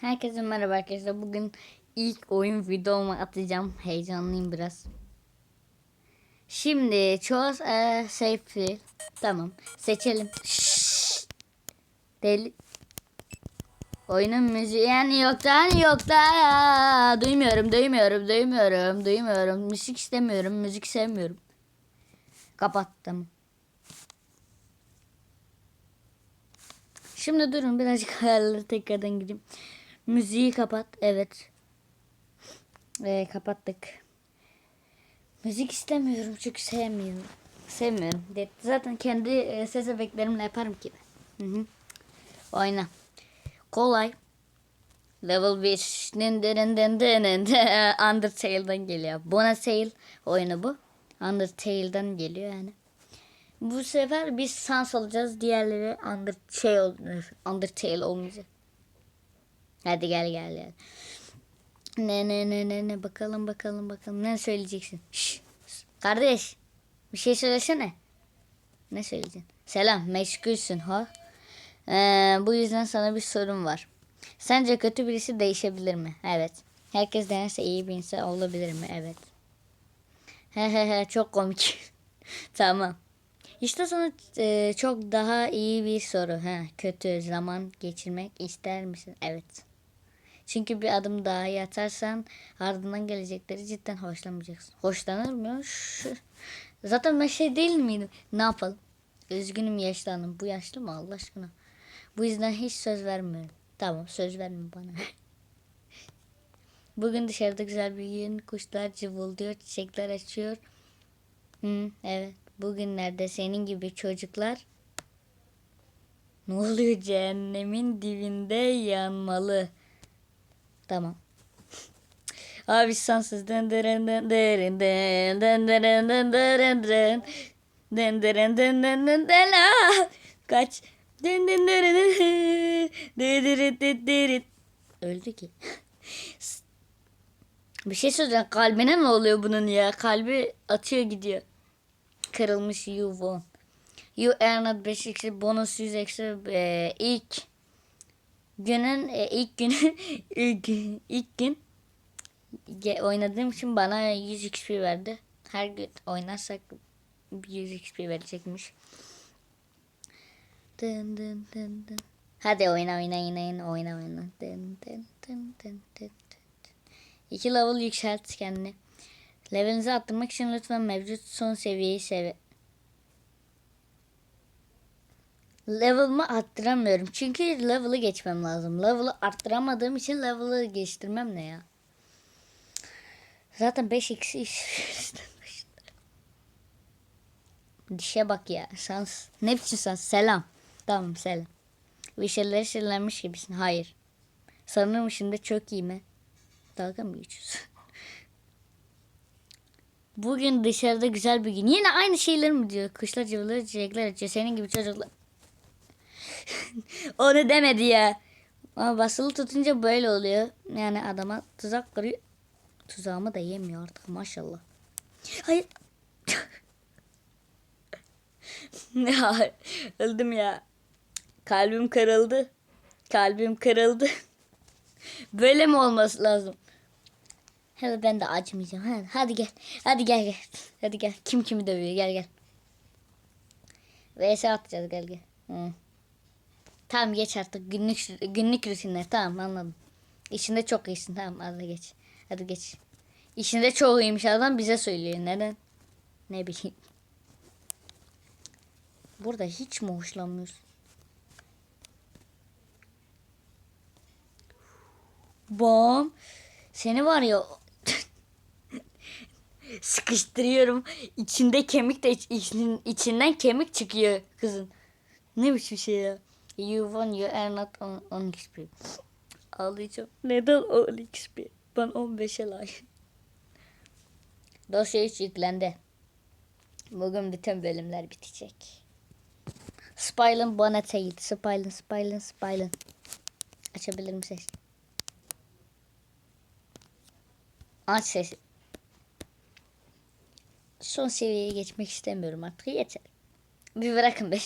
Herkese merhaba arkadaşlar. Bugün ilk oyun videomu atacağım. Heyecanlıyım biraz. Şimdi choose a safety. Tamam. Seçelim. Şşş. Deli. Oyunun müziği yani yoktan yokta. Duymuyorum, duymuyorum, duymuyorum, duymuyorum. Müzik istemiyorum, müzik sevmiyorum. Kapattım. Şimdi durun birazcık ayarları tekrardan gireyim. Müziği kapat. Evet. Ee, kapattık. Müzik istemiyorum çünkü sevmiyorum. Sevmiyorum. Zaten kendi e, ses efektlerimle yaparım ki. ben. Hı hı. Oyna. Kolay. Level 1. Dın dın dın dın dın dın. Undertale'dan geliyor. Bonatail oyunu bu. Undertale'dan geliyor yani. Bu sefer biz sans alacağız. Diğerleri under ol- Undertale olmayacak. Hadi gel gel gel. Ne ne ne ne ne bakalım bakalım bakalım ne söyleyeceksin? Şş, kardeş bir şey söylesene. Ne söyleyeceksin? Selam meşgulsün ha. Ee, bu yüzden sana bir sorum var. Sence kötü birisi değişebilir mi? Evet. Herkes denerse iyi bir insan olabilir mi? Evet. He he he çok komik. tamam. İşte sana e, çok daha iyi bir soru. Ha, kötü zaman geçirmek ister misin? Evet. Çünkü bir adım daha iyi atarsan ardından gelecekleri cidden hoşlanmayacaksın. Hoşlanır mı? Şu- Zaten ben şey değil miydim? Ne yapalım? Üzgünüm yaşlandım. Bu yaşlı mı Allah aşkına? Bu yüzden hiç söz vermiyorum. Tamam söz verme bana. Bugün dışarıda güzel bir gün. Kuşlar cıvıldıyor, çiçekler açıyor. Hı, evet. Bugünlerde senin gibi çocuklar ne oluyor cehennemin dibinde yanmalı. Tamam. Abi sensiz den deren den deren den den deren den deren den den deren den den den den ah! kaç den den deren den den den öldü ki. Bir şey söyleyeceğim kalbine ne oluyor bunun ya? Kalbi atıyor gidiyor. Kırılmış you won. You earned 5 eksi bonus 100 eksi e, ilk günün e, ilk günü ilk, ilk gün oynadığım için bana 100 XP verdi. Her gün oynarsak 100 XP verecekmiş. Dın dın dın dın. Hadi oyna oyna oyna oyna oyna dın dın dın dın dın. İki level yükselt kendini. Levelinizi arttırmak için lütfen mevcut son seviyeyi sev. Level'ımı arttıramıyorum. Çünkü level'ı geçmem lazım. Level'ı arttıramadığım için level'ı geçtirmem ne ya? Zaten 5 eksi Dişe bak ya. Sans. Ne biçim sans? Selam. Tamam selam. Bir şeyler şeylermiş gibisin. Hayır. Sanırım şimdi çok iyi mi? Dalga mı geçiyorsun? Bugün dışarıda güzel bir gün. Yine aynı şeyler mi diyor? Kuşlar cıvılıyor, çiçekler açıyor. Senin gibi çocuklar. Onu demedi ya. Ama basılı tutunca böyle oluyor. Yani adama tuzak kuruyor. Tuzağımı da yemiyor artık maşallah. Hayır. ya öldüm ya. Kalbim kırıldı. Kalbim kırıldı. Böyle mi olması lazım? Hadi ben de acımayacağım. Hadi, hadi gel. Hadi gel gel. Hadi gel. Kim kimi dövüyor? Gel gel. VS atacağız gel gel. Hı. Tamam geç artık. Günlük günlük rutinler. Tamam anladım. İşinde çok iyisin. Tamam hadi geç. Hadi geç. İşinde çok iyiymiş adam bize söylüyor. Neden? Ne bileyim. Burada hiç mi hoşlanmıyorsun? Bom. Seni var ya sıkıştırıyorum. İçinde kemik de iç- için- içinden kemik çıkıyor kızın. Ne biçim şey ya? You won you are not on, on XP. Ağlayacağım. Neden 10 XP? Ben 15'e layık. Dosya 3 yüklendi. Bugün bütün bölümler bitecek. Spylen bana değil. Spylen, Spylen, Spylen. Açabilir misin? Aç sesi. Son seviyeye geçmek istemiyorum artık. Yeter. Bir bırakın be.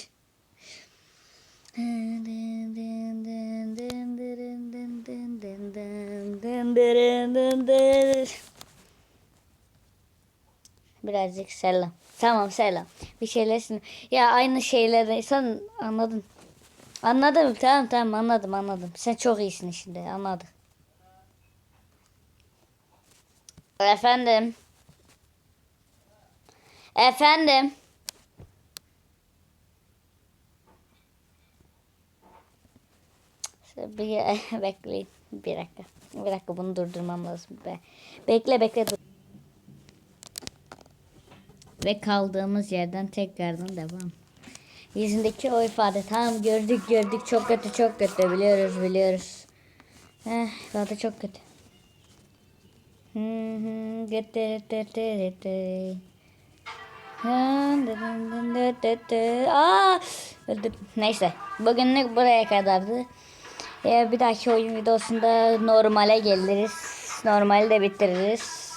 Birazcık selam. Tamam selam. Bir şeylersin. Ya aynı şeyleri sen anladın. Anladım tamam tamam anladım anladım. Sen çok iyisin şimdi anladım. Efendim. Efendim. Bir bekleyin. Bir dakika. Bir dakika bunu durdurmam lazım. Be. Bekle bekle dur. Ve kaldığımız yerden tekrardan devam. Yüzündeki o ifade tamam gördük gördük çok kötü çok kötü biliyoruz biliyoruz. Eh, ifade çok kötü. Aa. Neyse bugünlük buraya kadardı. Ee, bir dahaki oyun videosunda normale geliriz. Normali de bitiririz.